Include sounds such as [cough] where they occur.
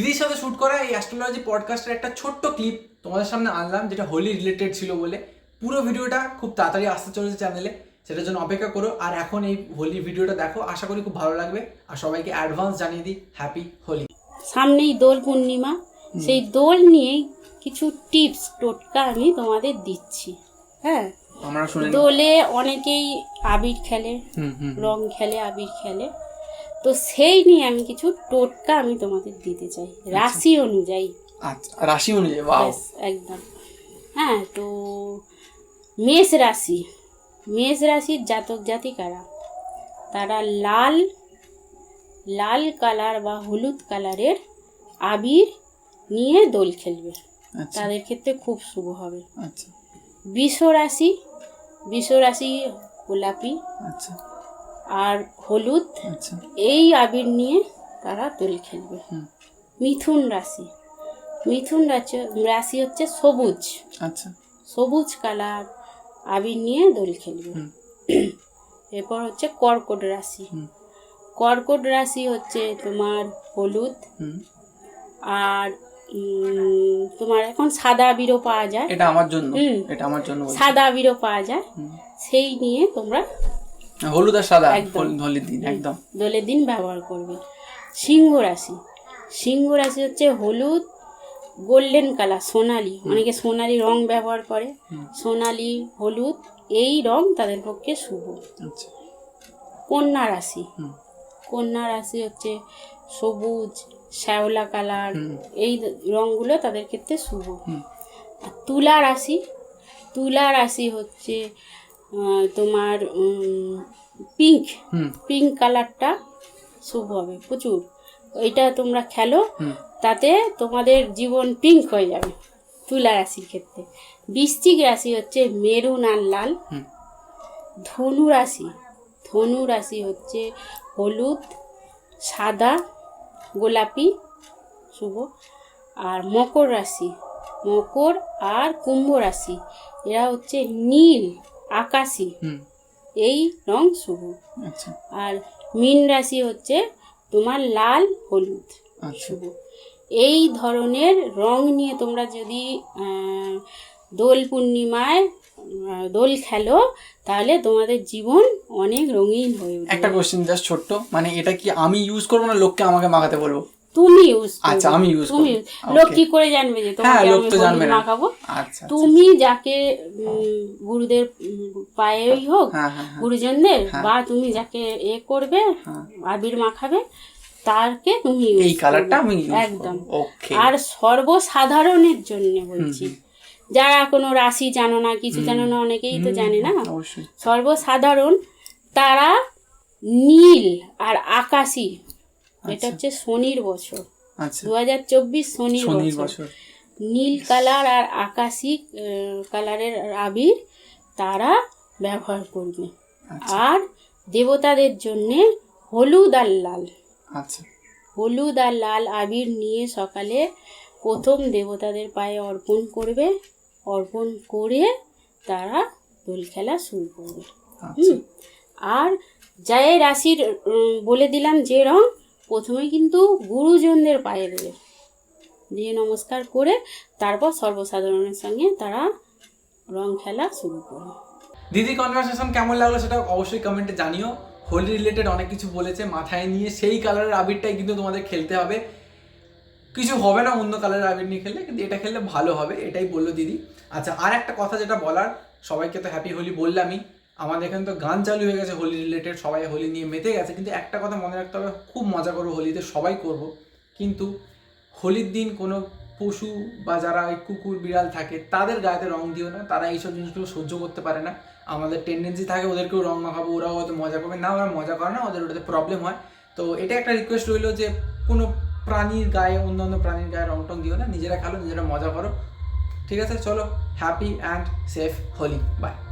দিদির সাথে শ্যুট করা এই অ্যাস্ট্রোলজি পডকাস্টের একটা ছোট্ট ক্লিপ তোমাদের সামনে আনলাম যেটা হোলি রিলেটেড ছিল বলে। পুরো ভিডিওটা খুব তাড়াতাড়ি আসতে চলেছে চ্যানেলে সেটার জন্য অপেক্ষা করো। আর এখন এই হোলি ভিডিওটা দেখো আশা করি খুব ভালো লাগবে। আর সবাইকে অ্যাডভান্স জানিয়ে দিই হ্যাপি হোলি সামনেই দোল পূর্ণিমা সেই দোল নিয়েই কিছু টিপস টোটকা আমি তোমাদের দিচ্ছি। হ্যাঁ? দোলে অনেকেই আবির খেলে হুম হুম। রং খেলে আবির খেলে। তো সেই নিয়ে আমি কিছু টোটকা আমি তোমাদের দিতে চাই। রাশি অনুযায়ী। আচ্ছা রাশি অনুযায়ী একদম। হ্যাঁ তো মেষ রাশি। মেষ রাশির জাতক জাতিকারা তারা লাল লাল কালার বা হলুদ কালারের আবির নিয়ে দোল খেলবে। আচ্ছা। তাদের ক্ষেত্রে খুব শুভ হবে। আচ্ছা। বৃষ রাশি বৃষ রাশি গোলাপি। আচ্ছা। আর হলুদ আচ্ছা। এই আবির নিয়ে তারা দোল খেলবে। মিথুন রাশি। মিথুন রাশি রাশি হচ্ছে সবুজ। আচ্ছা। সবুজ কালার আবির নিয়ে দোল খেলবে। [clears throat] এরপর হচ্ছে কর্কট রাশি। কর্কট রাশি হচ্ছে তোমার হলুদ। আর তোমার এখন সাদা আবিরও পাওয়া যায়। এটা আমার জন্য। হুম। এটা আমার জন্য সাদা আবিরও পাওয়া যায়। সেই নিয়ে তোমরা হলুদ আর সাদা একদম। হোলির দিন। একদম। দোলের দিন ব্যবহার করবে। সিংহ রাশি। সিংহ রাশি হচ্ছে হলুদ গোল্ডেন কালার সোনালি। অনেকে সোনালি রং ব্যবহার করে। সোনালি হলুদ এই রং তাদের পক্ষে শুভ। আচ্ছা। কন্যা রাশি। কন্যা রাশি হচ্ছে সবুজ শ্যাওলা কালার এই রঙগুলো তাদের ক্ষেত্রে শুভ। তুলা রাশি। তুলা রাশি হচ্ছে তোমার পিঙ্ক পিঙ্ক কালারটা শুভ হবে প্রচুর। এটা তোমরা খেলো তাতে তোমাদের জীবন পিঙ্ক হয়ে যাবে তুলা রাশির ক্ষেত্রে। বৃশ্চিক রাশি হচ্ছে মেরুন আর লাল। ধনু রাশি ধনু রাশি হচ্ছে হলুদ সাদা গোলাপি শুভ। আর মকর রাশি মকর আর কুম্ভ রাশি এরা হচ্ছে নীল। আকাশি। এই রং শুভ। আচ্ছা। আর মীন রাশি হচ্ছে তোমার লাল হলুদ আচ্ছা। শুভ। এই ধরনের রং নিয়ে তোমরা যদি দোল পূর্ণিমায় দোল খেলো তাহলে তোমাদের জীবন অনেক রঙিন হয়ে একটা কোশ্চেন জাস্ট ছোট্ট। মানে এটা কি আমি ইউজ করব না লোককে আমাকে মাখাতে বলব? তুমি ইউজ আচ্ছা, আমি use তুমি লোক. কি করে জানবে যে হ্যাঁ তোমাকে লোক আমি জানবে মাখাবো? আচ্ছা তুমি যাকে গুরুদের পায়েই হোক হ্যাঁ হ্যাঁ হ্যাঁ। গুরুজনদের হ্যাঁ। বা তুমি যাকে এ করবে হ্যাঁ। আবির মাখাবে তারকে তুমি এই কালারটা করবে। আমি একদম। ওকে আর সর্বসাধারণের জন্য বলছি। যারা কোনো রাশি জানো না কিছু জানো না অনেকেই তো জানে না। সর্বসাধারণ তারা নীল আর আকাশি এটা আচ্ছা। হচ্ছে শনির বছর। আচ্ছা। দু হাজার চব্বিশ শনির বছর। নীল কালার আর আকাশি কালারের আবির তারা ব্যবহার করবে। আচ্ছা। আর দেবতাদের জন্যে হলুদ আর লাল। আচ্ছা। হলুদ আর লাল আবির নিয়ে সকালে প্রথম দেবতাদের পায়ে অর্পণ করবে। অর্পণ করে তারা দোল খেলা শুরু করবে। হুম। আর যায় রাশির বলে দিলাম যে রং প্রথমে কিন্তু গুরুজনদের পায়ে দেবে দিয়ে নমস্কার করে তারপর সর্বসাধারণের সঙ্গে তারা রং খেলা শুরু করবে দিদি কনভারসেশন কেমন লাগল সেটা অবশ্যই কমেন্টে জানিও। হোলি রিলেটেড অনেক কিছু বলেছে মাথায় নিয়ে। সেই কালারের আবিরটাই কিন্তু তোমাদের খেলতে হবে। কিছু হবে না অন্য কালারের আবির নিয়ে খেললে, কিন্তু এটা খেললে ভালো হবে, এটাই বলল দিদি। আচ্ছা আর একটা কথা যেটা বলার, সবাইকে তো হ্যাপি হোলি বললামই। আমাদের এখানে তো গান চালু হয়ে গেছে, হোলি রিলেটেড সবাই হোলি নিয়ে মেতে গেছে। কিন্তু একটা কথা মনে রাখতে হবে, খুব মজা করব হোলিতে, সবাই করব। কিন্তু হোলির দিন কোনো পশু বা যারা এই কুকুর, বিড়াল থাকে, তাদের গায়েতে রং দিও না। তারা এইসব জিনিসগুলো সহ্য করতে পারে না। আমাদের টেন্ডেন্সি থাকে ওদেরকেও রং মাখাবো, ওরাও হয়তো মজা করবে। না, ওরা মজা করে না, ওদের ওটাতে প্রবলেম হয়। তো এটা একটা রিকোয়েস্ট রইল যে কোনো প্রাণীর গায়ে, অন্যান্য প্রাণীর গায়ে রং টং দিও না। নিজেরা খেলো, নিজেরা মজা করো। ঠিক আছে, চলো happy and safe Holi. Bye